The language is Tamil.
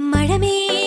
மழமே